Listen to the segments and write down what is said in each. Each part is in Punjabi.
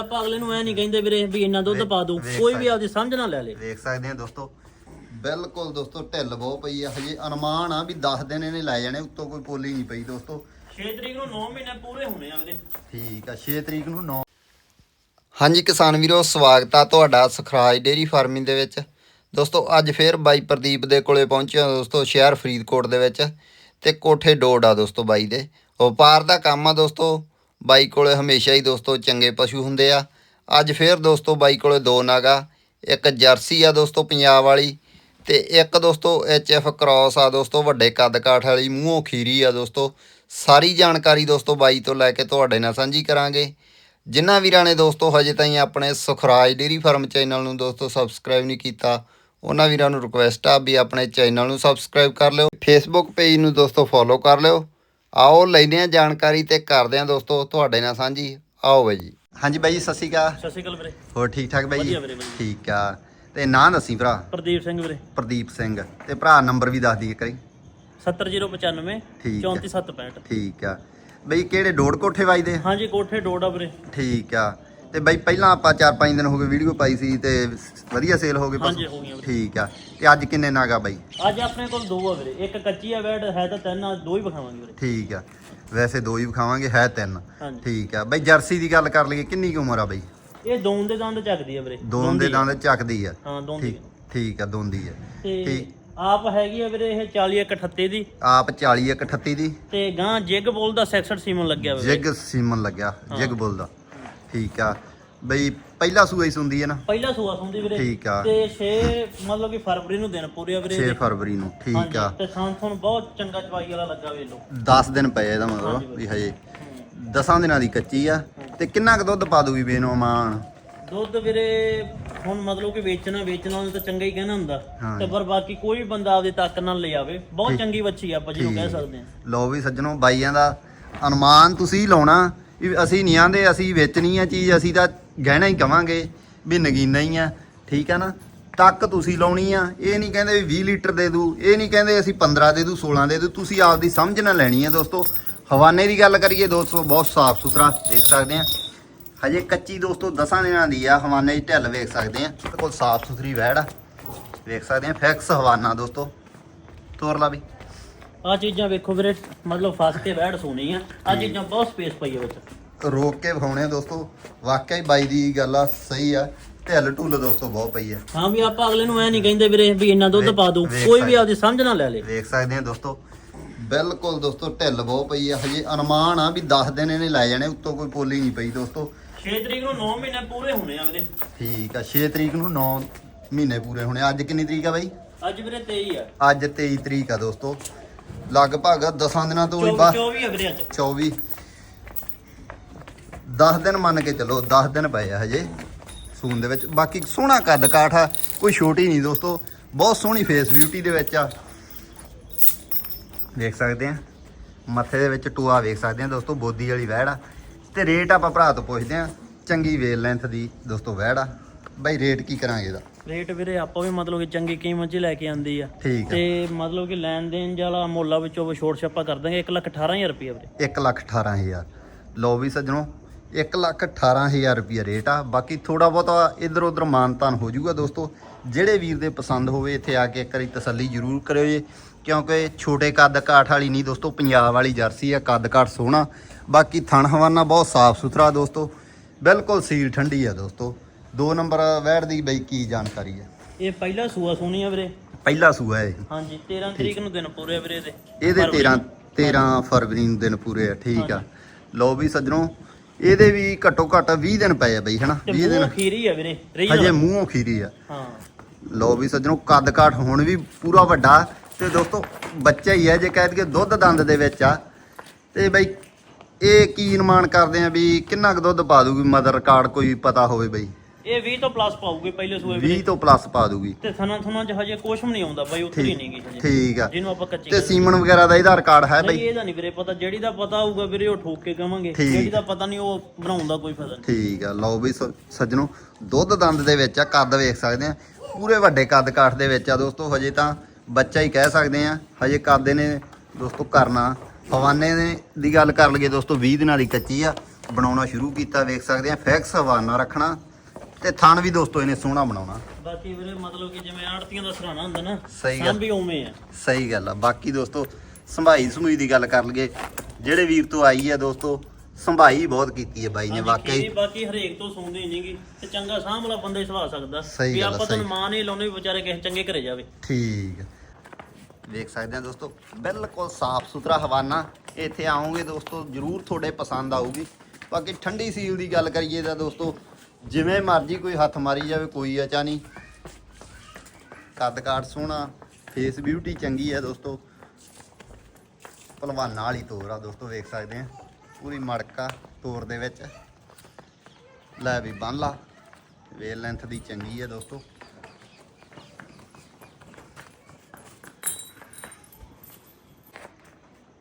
ਆਪਾਂ ਅਗਲੇ ਨੂੰ ਐ ਨਹੀਂ ਕਹਿੰਦੇ ਵੀਰੇ ਵੀ ਇੰਨਾ ਦੁੱਧ ਪਾ ਦੋ ਵੇਖ ਕੋਈ ਵੀ ਸਕਦੇ। ਆਪਦੀ ਸਮਝ ਨਾ ਲੈ ਲੇ। ਵੇਖ ਸਕਦੇ ਆ ਦੋਸਤੋ। ਬਿਲਕੁਲ ਦੋਸਤੋ ਢਿੱਲ ਬਹੁਤ ਪਈ ਆ। ਹਜੇ ਅਨੁਮਾਨ ਆ ਵੀ 10 ਦਿਨ ਇਹਨੇ ਲੈ ਜਾਣੇ ਉੱਤੋਂ ਕੋਈ ਪੋਲੀ ਨਹੀਂ ਪਈ ਦੋਸਤੋ। 6 ਤਰੀਕ ਨੂੰ 9 ਮਹੀਨੇ ਪੂਰੇ ਹੋਣੇ ਆ ਵੀਰੇ। ਠੀਕ ਆ 6 ਤਰੀਕ ਨੂੰ 9 ਹਾਂਜੀ ਕਿਸਾਨ ਵੀਰੋ ਸਵਾਗਤ ਆ ਤੁਹਾਡਾ ਸੁਖਰਾਜ ਡੇਰੀ ਫਾਰਮਿੰਗ ਦੇ ਵਿੱਚ। ਦੋਸਤੋ ਅੱਜ ਫੇਰ ਬਾਈ ਪ੍ਰਦੀਪ ਦੇ ਕੋਲੇ ਪਹੁੰਚੇ ਹਾਂ ਦੋਸਤੋ ਸ਼ਹਿਰ ਫਰੀਦਕੋਟ ਦੇ ਵਿੱਚ। ਤੇ ਕੋਠੇ ਡੋੜ ਆ ਦੋਸਤੋ ਬਾਈ ਦੇ। ਵਪਾਰ ਦਾ ਕੰਮ ਆ ਦੋਸਤੋ। ਬਾਈ ਕੋਲੇ ਹਮੇਸ਼ਾ ਹੀ ਦੋਸਤੋ ਚੰਗੇ ਪਸ਼ੂ ਹੁੰਦੇ ਆ। ਅੱਜ ਫੇਰ ਦੋਸਤੋ ਬਾਈ ਕੋਲੇ ਦੋ ਨਾਗਾ ਇੱਕ ਜਰਸੀ ਆ ਦੋਸਤੋ ਪੰਜਾਬ ਵਾਲੀ ਤੇ ਇੱਕ ਦੋਸਤੋ ਐਫ ਕ੍ਰਾਸ ਆ ਦੋਸਤੋ ਵੱਡੇ ਕੱਦ ਕਾਠ ਵਾਲੀ, ਮੂੰਹੋਂ ਖੀਰੀ ਆ ਦੋਸਤੋ। ਸਾਰੀ ਜਾਣਕਾਰੀ ਦੋਸਤੋ ਬਾਈ ਤੋਂ ਲੈ ਕੇ ਤੁਹਾਡੇ ਨਾਲ ਸਾਂਝੀ ਕਰਾਂਗੇ। ਜਿਨ੍ਹਾਂ ਵੀਰਾਂ ਨੇ ਦੋਸਤੋ ਹਜੇ ਤਾਈਂ ਆਪਣੇ ਸੁਖਰਾਜ ਡੇਰੀ ਫਾਰਮ ਚੈਨਲ ਨੂੰ ਦੋਸਤੋ ਸਬਸਕ੍ਰਾਈਬ ਨਹੀਂ ਕੀਤਾ, ਉਹਨਾਂ ਵੀਰਾਂ ਨੂੰ ਰਿਕੁਐਸਟ ਆ ਵੀ ਆਪਣੇ ਚੈਨਲ ਨੂੰ ਸਬਸਕ੍ਰਾਈਬ ਕਰ ਲਿਓ। ਫੇਸਬੁੱਕ ਪੇਜ ਨੂੰ ਦੋਸਤੋ ਫੋਲੋ ਕਰ ਲਿਓ। ਆਓ ਲੈਂਦੇ ਆ ਜਾਣਕਾਰੀ ਤੇ ਕਰਦੇ ਆ ਦੋਸਤੋ ਤੁਹਾਡੇ ਨਾਲ ਸਾਂਝੀ। ਆਓ ਬਾਈ ਜੀ। ਹਾਂਜੀ ਬਾਈ ਜੀ, ਸਤਿ ਸ਼੍ਰੀ ਅਕਾਲ। ਸਤਿ ਸ਼੍ਰੀ ਅਕਾਲ ਵੀਰੇ। ਹੋਰ ਠੀਕ ਠਾਕ ਬਾਈ ਜੀ? ਵਧੀਆ ਵੀਰੇ, ਵਧੀਆ। ਠੀਕ ਆ। ਤੇ ਨਾਂ ਦੱਸੀ ਭਰਾ। ਪ੍ਰਦੀਪ ਸਿੰਘ ਵੀਰੇ। ਪ੍ਰਦੀਪ ਸਿੰਘ। ਤੇ ਭਰਾ ਨੰਬਰ ਵੀ ਦੱਸ ਦਈਏ ਕਰੀ 70095 ਠੀਕ ਆ। 34765 ਠੀਕ ਆ। ਬਈ ਕਿਹੜੇ ਡੋੜ ਕੋਠੇ ਵੱਜਦੇ ਆ? ਹਾਂਜੀ ਕੋਠੇ ਡੋੜਾ ਵੀਰੇ। ਠੀਕ ਆ। ਤੇ ਬਈ ਪਹਿਲਾਂ ਆਪਾਂ 4-5 ਦਿਨ ਹੋ ਗਏ ਵੀਡੀਓ ਪਾਈ ਸੀ ਤੇ ਵਧੀਆ ਸੇਲ ਹੋ ਗਏ ਹਾਂਜੀ, ਪਸ਼ੂ? ਹੋ ਗਈਆਂ ਵੀਰੇ। ਠੀਕ ਆ। ਤੇ ਅੱਜ ਕਿੰਨੇ ਨਾਗਾ ਬਾਈ? ਅੱਜ ਆਪਣੇ ਕੋਲ ਦੋ ਆ ਵੀਰੇ। ਇੱਕ ਕੱਚੀ ਆ ਵੈਟ ਹੈ ਤਾਂ ਤਿੰਨ ਆ ਦੋ ਹੀ ਵਿਖਾਵਾਂਗੇ ਵੀਰੇ। ਠੀਕ ਆ। ਵੈਸੇ ਦੋ ਹੀ ਵਿਖਾਵਾਂਗੇ ਹੈ ਤਿੰਨ। ਹਾਂਜੀ। ਠੀਕ ਆ। ਬਈ ਜਰਸੀ ਦੀ ਗੱਲ ਕਰ ਲਈਏ ਕਿੰਨੀ ਕੁ ਉਮਰ ਆ ਬਈ? ਇਹ ਦੋਨ ਦੇ ਦੰਦ ਚੱਕਦੀ ਆ ਵੀਰੇ। ਦੋਨ ਦੇ ਦੋਂਦੀ ਚੱਕਦੀ ਆ। ਹਾਂ ਦੋਂਦੀ ਠੀਕ ਠੀਕ ਆ ਦੋਂਦੀ ਆ। ਤੇ ਠੀਕ। ਆਪ ਹੈਗੀ ਆ ਵੀਰੇ ਇਹ 40 ਇੱਕ 38 ਦੀ। ਆਪ 40 ਇੱਕ 38 ਦੀ। ਤੇ ਗਾਂ ਜਿਗ ਬੋਲ ਦਾ 66 ਸੀਮਨ ਲੱਗਿਆ ਵੀਰੇ ਜਿਗ ਸੀਮਨ ਲੱਗਿਆ ਜਿਗ ਬੁੱਲ ਦਾ। ਠੀਕ ਆ। ਬਈ ਪਹਿਲਾ ਸੂਆ ਹੀ ਸੁੰਦੀ ਹੈ ਨਾ? ਪਹਿਲਾ ਸੂਆ ਸੁੰਦੀ ਵੀਰੇ। ਠੀਕ ਆ। ਤੇ 6 ਮਤਲਬ ਕਿ ਫਰਵਰੀ ਨੂੰ ਦਿਨ ਪੂਰੇ ਆ ਵੀਰੇ। 6 ਇਹਦੇ। ਫਰਵਰੀ ਨੂੰ ਠੀਕ ਆ। ਤੇ ਥਾਂ ਥੋਂ ਬਹੁਤ ਚੰਗਾ ਚਵਾਈ ਵਾਲਾ ਲੱਗਾ ਵੇ ਲੋ 10 ਦਿਨ ਪਏ ਇਹਦਾ ਮਤਲਬ। ਵੀ ਹਜੇ। 10 ਦਿਨਾਂ ਦੀ ਕੱਚੀ ਆ। ਤੇ ਕਿੰਨਾ ਕੁ ਦੁੱਧ ਪਾ ਦੂਗੀ ਬੇਨੋਮਾਨ? ਦੁੱਧ ਵੀਰੇ ਹੁਣ ਮਤਲਬ ਕਿ ਵੇਚਣਾ ਵੇਚਣ ਤਾਂ ਚੰਗਾ ਹੀ ਕਹਿਣਾ ਹੁੰਦਾ। ਤੇ ਪਰ ਬਾਕੀ ਕੋਈ ਵੀ ਬੰਦਾ ਆਪਦੀ ਤਾਕਤ ਨਾਲ ਲੈ ਆਵੇ। ਬਹੁਤ ਚੰਗੀ ਬੱਚੀ ਆ ਆਪਾਂ ਜਿਹਨੂੰ ਕਹਿ ਸਕਦੇ ਹਾਂ। ਲਓ ਵੀ ਸੱਜਣੋ ਬਾਈਆਂ ਦਾ ਅਨੁਮਾਨ ਤੁਸੀਂ ਲਾਉਣਾ। ਵੀ ਅਸੀਂ ਨਹੀਂ ਆਂਦੇ, ਅਸੀਂ ਵੇਚਣੀ ਆ ਚੀਜ਼, ਅਸੀਂ ਤਾਂ ਗਹਿਣਾ ਹੀ ਕਵਾਂਗੇ ਵੀ ਨਗੀਨਾ ਹੀ ਆ, ਠੀਕ ਆ ਨਾ? ਤੱਕ ਤੁਸੀਂ ਲਾਉਣੀ ਆ, ਇਹ ਨਹੀਂ ਕਹਿੰਦੇ ਵੀ 20 ਲੀਟਰ ਦੇ ਦੂ, ਇਹ ਨਹੀਂ ਕਹਿੰਦੇ ਅਸੀਂ 15 ਦੇ ਦੂ 16 ਦੇ ਦੂ, ਤੁਸੀਂ ਆਪਦੀ ਸਮਝ ਨਾਲ ਲੈਣੀ ਆ ਦੋਸਤੋ। ਹਵਾਨੇ ਦੀ ਗੱਲ ਕਰੀਏ ਦੋਸਤੋ, ਬਹੁਤ ਸਾਫ਼ ਸੁਥਰਾ ਦੇਖ ਸਕਦੇ ਆ। ਹਜੇ ਕੱਚੀ ਦੋਸਤੋ ਦਸਾਂ ਦਿਨਾਂ ਦੀ ਆ, ਹਵਾਨੇ ਦੀ ਢਿੱਲ ਵੇਖ ਸਕਦੇ ਆ। ਬਿਲਕੁਲ ਸਾਫ਼ ਸੁਥਰੀ ਵਹਿੜ ਆ। ਵੇਖ ਸਕਦੇ ਆ ਫਿਕਸ ਹਵਾਨਾ ਦੋਸਤੋ। ਤੋਰ ਲਾ ਵੀ। ਆ ਚੀਜ਼ਾਂ ਵੇਖੋ ਵੀਰੇ ਮਤਲਬ ਫਸ ਕੇ ਬੈਠ ਸੋਣੀ ਆ। ਆ ਚੀਜ਼ਾਂ ਬਹੁਤ ਸਪੇਸ ਪਈ ਆ ਵਿੱਚ। ਰੋਕ ਕੇ ਵਿਖਾਉਣੇ ਆ ਦੋਸਤੋ। ਵਾਕਿਆ ਹੀ ਬਾਈ ਦੀ ਗੱਲ ਆ ਸਹੀ ਆ। ਢਿੱਲ ਢੁੱਲ ਦੋਸਤੋ ਬਹੁਤ ਪਈ ਆ। ਹਾਂ ਵੀ ਆਪਾਂ ਅਗਲੇ ਨੂੰ ਐ ਨਹੀਂ ਕਹਿੰਦੇ ਵੀਰੇ ਵੀ ਇੰਨਾ ਦੁੱਧ ਪਾ ਦੋ ਵੇਖ ਕੋਈ ਵੀ ਸਕਦੇ। ਆਪਦੀ ਸਮਝ ਨਾ ਲੈ ਲੇ। ਵੇਖ ਸਕਦੇ ਆ ਦੋਸਤੋ। ਬਿਲਕੁਲ ਦੋਸਤੋ ਢਿੱਲ ਬਹੁਤ ਪਈ ਆ। ਹਜੇ ਅਨੁਮਾਨ ਆ ਵੀ 10 ਦਿਨ ਇਹਨੇ ਲੈ ਜਾਣੇ ਉੱਤੋਂ ਕੋਈ ਪੋਲੀ ਨਹੀਂ ਪਈ ਦੋਸਤੋ। 6 ਤਰੀਕ ਨੂੰ 9 ਮਹੀਨੇ ਪੂਰੇ ਹੋਣੇ ਆ ਵੀਰੇ। ਠੀਕ ਆ 6 ਤਰੀਕ ਨੂੰ 9 ਮਹੀਨੇ ਪੂਰੇ ਹੋਣੇ ਅੱਜ ਕਿੰਨੀ ਤਰੀਕ ਆ ਬਾਈ? ਅੱਜ ਵੀਰੇ 23 ਆ। ਅੱਜ 23 ਤਰੀਕ ਆ ਦੋਸਤੋ। ਲਗਭਗ 10 ਦਿਨਾਂ ਤੋਂ ਵੀ 24 ਬਾਅਦ 24 ਆ ਵੀਰੇ ਅੱਜ। 24 10 ਦਿਨ ਮੰਨ ਕੇ ਚੱਲੋ 10 ਦਿਨ ਪਏ ਆ ਹਜੇ ਸੂਨ ਦੇ ਵਿੱਚ। ਬਾਕੀ ਸੋਹਣਾ ਕੱਦ ਕਾਠ ਆ ਕੋਈ ਛੋਟੀ ਨਹੀਂ ਦੋਸਤੋ ਬਹੁਤ ਸੋਹਣੀ ਫੇਸ ਬਿਊਟੀ ਦੇ ਵਿੱਚ ਆ। ਦੇਖ ਸਕਦੇ ਆ। ਮੱਥੇ ਦੇ ਵਿੱਚ ਟੂਆ ਵੇਖ ਸਕਦੇ ਆ ਦੋਸਤੋ ਬੋਦੀ ਵਾਲੀ ਵਹਿੜ ਆ। ਤੇ ਰੇਟ ਆਪਾਂ ਭਰਾ ਤੋਂ ਪੁੱਛਦੇ ਆ ਚੰਗੀ ਵੇਲ ਲੈਂਥ ਦੀ ਦੋਸਤੋ ਵਹਿੜ ਆ। ਬਾਈ ਰੇਟ ਕੀ ਕਰਾਂਗੇ ਇਹਦਾ? ਰੇਟ ਵੀਰੇ ਆਪਾਂ ਵੀ ਮਤਲਬ ਕਿ ਚੰਗੀ ਕੀਮਤ 'ਚ ਲੈ ਕੇ ਆਂਦੀ ਆ। ਠੀਕ ਤੇ ਮਤਲਬ ਕਿ ਲੈਣ ਦੇਣ ਵਾਲਾ ਮੁੱਲਾ ਵਿੱਚੋਂ ਛੋਟ ਛਾਪਾ ਕਰ ਦਾਂਗੇ। 1 ਲੱਖ 18000 ਰੁਪਏ ਵੀਰੇ। 1 ਲੱਖ 18000 ਲਓ ਵੀ ਸੱਜਣੋ 1 ਲੱਖ 18000 ਰੁਪਿਆ ਰੇਟ ਆ। ਬਾਕੀ ਥੋੜਾ ਬਹੁਤਾ ਇਧਰ ਉਧਰ ਮਾਨਤਾਨ ਹੋ ਜਾਊਗਾ ਦੋਸਤੋ। ਜਿਹੜੇ ਵੀਰ ਦੇ ਪਸੰਦ ਹੋਵੇ ਇੱਥੇ ਆ ਕੇ ਇੱਕ ਵਾਰੀ ਤਸੱਲੀ ਜ਼ਰੂਰ ਕਰਿਓ ਜੀ। ਕਿਉਂਕਿ ਛੋਟੇ ਕੱਦ ਕਾਠ ਵਾਲੀ ਨਹੀਂ ਦੋਸਤੋ ਪੰਜਾਬ ਵਾਲੀ ਜਰਸੀ ਆ ਕੱਦ ਕਾਠ ਸੋਹਣਾ। ਬਾਕੀ ਥਣ ਹਵਾਨਾ ਬਹੁਤ ਸਾਫ਼ ਸੁਥਰਾ ਦੋਸਤੋ। ਬਿਲਕੁਲ ਸੀਲ ਠੰਡੀ ਆ ਦੋਸਤੋ। ਦੋ ਨੰਬਰ ਵੈੜ ਦੀ ਬਈ ਕੀ ਜਾਣਕਾਰੀ ਹੈ? ਇਹ ਪਹਿਲਾ ਸੂਆ ਸੋਨੀ ਆ ਵੀਰੇ। ਪਹਿਲਾ ਸੂਆ ਹੈ ਇਹ। ਹਾਂਜੀ 13 ਤਰੀਕ ਨੂੰ ਦਿਨ ਪੂਰੇ ਆ ਵੀਰੇ ਇਹਦੇ। ਇਹਦੇ ਫਰਵਰੀ 13 ਨੂੰ। 13 ਫਰਵਰੀ ਨੂੰ ਦਿਨ ਪੂਰੇ ਆ ਠੀਕ ਆ। ਲਓ ਵੀ ਸੱਜਣੋ ਇਹਦੇ ਵੀ ਘੱਟੋ ਘੱਟ 20 ਦਿਨ ਪਏ ਆ ਬਈ ਹਨਾ? ਤੇ 20 ਦਿਨ। ਖੀਰੀ ਆ ਵੀਰੇ ਰਹੀ ਹਜੇ ਮੂੰਹੋਂ ਖੀਰੀ ਆ। ਹਾਂ। ਲਓ ਵੀ ਸੱਜਣੋ ਕੱਦ ਕਾਠ ਹੁਣ ਵੀ ਪੂਰਾ ਵੱਡਾ ਤੇ ਦੋਸਤੋ ਬੱਚਾ ਹੀ ਹੈ ਜੇ ਕਹਿ ਦਈਏ ਦੁੱਧ ਦੰਦ ਦੇ ਵਿੱਚ ਆ। ਤੇ ਬਈ ਇਹ ਕੀ ਅਨੁਮਾਨ ਕਰਦੇ ਆ ਵੀ ਕਿੰਨਾ ਕੁ ਦੁੱਧ ਪਾ ਦੂਗੀ ਮਦਰ ਰਿਕਾਰਡ ਕੋਈ ਪਤਾ ਹੋਵੇ ਬਈ? ਇਹ 20 ਤੋਂ ਪਲੱਸ ਪਾਉਗੇ ਪਹਿਲੇ ਸੂਏ 20 ਵੀਰੇ ਤੋਂ ਪਲੱਸ ਪਾ ਦੂਗੀ ਤੇ ਥਣਾ ਥਣਾ ਚ ਹਜੇ ਕੁਛ ਵੀ ਨਹੀਂ ਆਉਂਦਾ ਬਾਈ ਉੱਤਰ ਹੀ ਨਹੀਂ ਗਈ ਹਜੇ। ਠੀਕ ਆ। ਜਿਹਨੂੰ ਆਪਾਂ ਕੱਚੀ ਤੇ ਸੀਮਨ ਵਗੈਰਾ ਦਾ ਇਹਦਾ ਰਿਕਾਰਡ ਹੈ ਬਈ। ਇਹਦਾ ਨਹੀਂ ਵੀਰੇ ਪਤਾ ਜਿਹੜੀ ਦਾ ਪਤਾ ਹੋਊਗਾ ਵੀਰੇ ਉਹ ਠੋਕ ਕੇ ਕਵਾਂਗੇ। ਜਿਹੜੀ ਦਾ ਪਤਾ ਨਹੀਂ ਉਹ ਬਣਾਉਣ ਦਾ ਕੋਈ ਫਾਇਦਾ ਨਹੀਂ। ਠੀਕ ਆ ਲਓ ਵੀ ਸ- ਸੱਜਣੋ ਦੁੱਧ ਦੰਦ ਦੇ ਵਿੱਚ ਆ ਕੱਦ ਵੇਖ ਸਕਦੇ ਆ। ਪੂਰੇ ਵੱਡੇ ਕੱਦ ਕਾਠ ਦੇ ਵਿੱਚ ਆ ਦੋਸਤੋ ਹਜੇ ਤਾਂ ਬੱਚਾ ਹੀ ਕਹਿ ਸਕਦੇ ਆ ਹਜੇ ਕੱਦ ਨੇ ਦੋਸਤੋ ਕਰਨਾ। ਹਵਾਨੇ ਨੇ ਦੀ ਗੱਲ ਕਰ ਲਈਏ ਦੋਸਤੋ 20 ਦਿਨਾਂ ਦੀ ਕੱਚੀ ਆ ਬਣਾਉਣਾ ਸ਼ੁਰੂ ਕੀਤਾ ਵੇਖ ਸਕਦੇ ਆ ਫਿਕਸ ਹਵਾਨਾ ਰੱਖਣਾ। ਤੇ ਥਣ ਵੀ ਦੋਸਤੋ ਇਹਨੇ ਸੋਹਣਾ ਬਣਾਉਣਾ। ਬਾਕੀ ਵੀਰੇ ਮਤਲਬ ਕਿ ਜਿਵੇਂ ਆੜਤੀਆਂ ਦਾ ਸਰਾਣਾ ਹੁੰਦਾ ਨਾ ਸਹੀ ਗੱਲ। ਵੀ ਉਵੇਂ ਆ। ਸਹੀ ਗੱਲ ਆ। ਬਾਕੀ ਦੋਸਤੋ ਸੰਭਾਈ ਸਮੂਈ ਦੀ ਗੱਲ ਕਰ ਲਈਏ ਜਿਹੜੇ ਵੀਰ ਤੋਂ ਆਈ ਆ ਦੋਸਤੋ ਸੰਭਾਈ ਬਹੁਤ ਕੀਤੀ ਹੈ ਬਾਈ ਨੇ ਵਾਕਈ। ਬਾਕੀ ਹਰੇਕ ਤੋਂ ਸੁਣਦੀ ਨਹੀਂਗੀ ਤੇ ਚੰਗਾ ਸਾਂਭ ਵਾਲਾ ਬੰਦਾ ਸਵਾ ਸਕਦਾ। ਸਹੀ ਵੀ ਗੱਲ ਆ, ਆਪਾਂ ਸਹੀ। ਤਾਂ ਮਾਂ ਨਹੀਂ ਲਾਉਣੀ ਵਿਚਾਰੇ ਕਿਸੇ ਚੰਗੇ ਘਰੇ ਜਾਵੇ। ਠੀਕ ਵੇਖ ਸਕਦੇ ਆ ਦੋਸਤੋ ਬਿਲਕੁਲ ਸਾਫ਼ ਸੁਥਰਾ ਹਵਾਨਾ ਇੱਥੇ ਆਓਗੇ ਦੋਸਤੋ ਜਰੂਰ ਤੁਹਾਡੇ ਪਸੰਦ ਆਊਗੀ। ਬਾਕੀ ਠੰਡੀ ਸੀਲ ਦੀ ਗੱਲ ਕਰੀਏ ਤਾਂ ਦੋਸਤੋ ਜਿਵੇਂ ਮਰਜ਼ੀ ਕੋਈ ਹੱਥ ਮਾਰੀ ਜਾਵੇ, ਕੋਈ ਅਚਾ ਨਹੀਂ। ਕੱਦ ਕਾਟ ਸੋਹਣਾ ਫੇਸ ਬਿਊਟੀ ਚੰਗੀ ਹੈ ਦੋਸਤੋ। ਭਲਵਾਨਾਂ ਵਾਲੀ ਤੋਰ ਆ ਦੋਸਤੋ, ਵੇਖ ਸਕਦੇ ਆ। ਪੂਰੀ ਮੜਕਾ ਤੋਰ ਦੇ ਵਿੱਚ। ਲੈ ਵੀ ਬੰਨ ਲਾ। ਵੇਲ ਲੈਂਥ ਦੀ ਚੰਗੀ ਹੈ ਦੋਸਤੋ।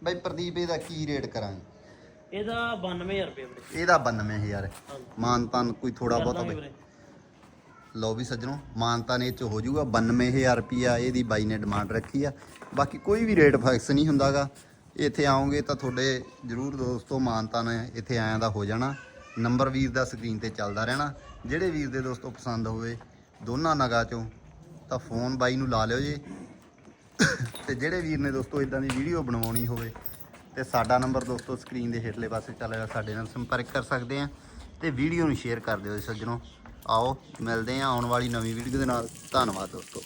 ਬਈ ਪ੍ਰਦੀਪ, ਇਹਦਾ ਕੀ ਰੇਟ ਕਰਾਂਗੇ? ਇਹਦਾ 92000 ਰੁਪਏ ਵੀਰੇ। ਇਹਦਾ 92000 ਹਾਂਜੀ। ਮਾਨ ਤਾਨ ਕੋਈ ਥੋੜਾ ਬਹੁਤਾ ਵੀਰੇ। ਲਓ ਵੀ ਸੱਜਣੋ ਮਾਨ ਤਾਨ ਇਹ ਚ ਹੋ ਜਾਊਗਾ 92000 ਰੁਪਿਆ ਇਹਦੀ ਬਾਈ ਨੇ ਡਿਮਾਂਡ ਰੱਖੀ ਆ। ਬਾਕੀ ਕੋਈ ਵੀ ਰੇਟ ਫਿਕਸ ਨਹੀਂ ਹੁੰਦਾਗਾ। ਇੱਥੇ ਆਓਗੇ ਤਾਂ ਤੁਹਾਡੇ ਜਰੂਰ ਦੋਸਤੋ ਮਾਨ ਤਾਨ ਇੱਥੇ ਆਇਆਂ ਦਾ ਹੋ ਜਾਣਾ। ਨੰਬਰ ਵੀਰ ਦਾ ਸਕਰੀਨ ਤੇ ਚੱਲਦਾ ਰਹਿਣਾ। ਜਿਹੜੇ ਵੀਰ ਦੇ ਦੋਸਤੋ ਪਸੰਦ ਹੋਵੇ ਦੋਨਾਂ ਨਗਾ ਚੋਂ ਤਾਂ ਫੋਨ ਬਾਈ ਨੂੰ ਲਾ ਲਿਓ ਜੀ। ਤੇ ਜਿਹੜੇ ਵੀਰ ਨੇ ਦੋਸਤੋ ਇਦਾਂ ਦੀ ਵੀਡੀਓ ਬਣਵਾਉਣੀ ਹੋਵੇ ਤੇ ਸਾਡਾ ਨੰਬਰ ਦੋਸਤੋ ਸਕਰੀਨ ਦੇ ਹੇਠਲੇ ਪਾਸੇ ਚੱਲ ਰਿਹਾ, ਸਾਡੇ ਨਾਲ ਸੰਪਰਕ ਕਰ ਸਕਦੇ ਆ ਤੇ ਵੀਡੀਓ ਨੂੰ ਸ਼ੇਅਰ ਕਰ ਦਿਓ ਜੀ ਸੱਜਣੋ। ਆਓ, ਮਿਲਦੇ ਆ ਆਉਣ ਵਾਲੀ ਨਵੀਂ ਵੀਡੀਓ ਦੇ ਨਾਲ। ਧੰਨਵਾਦ ਦੋਸਤੋ।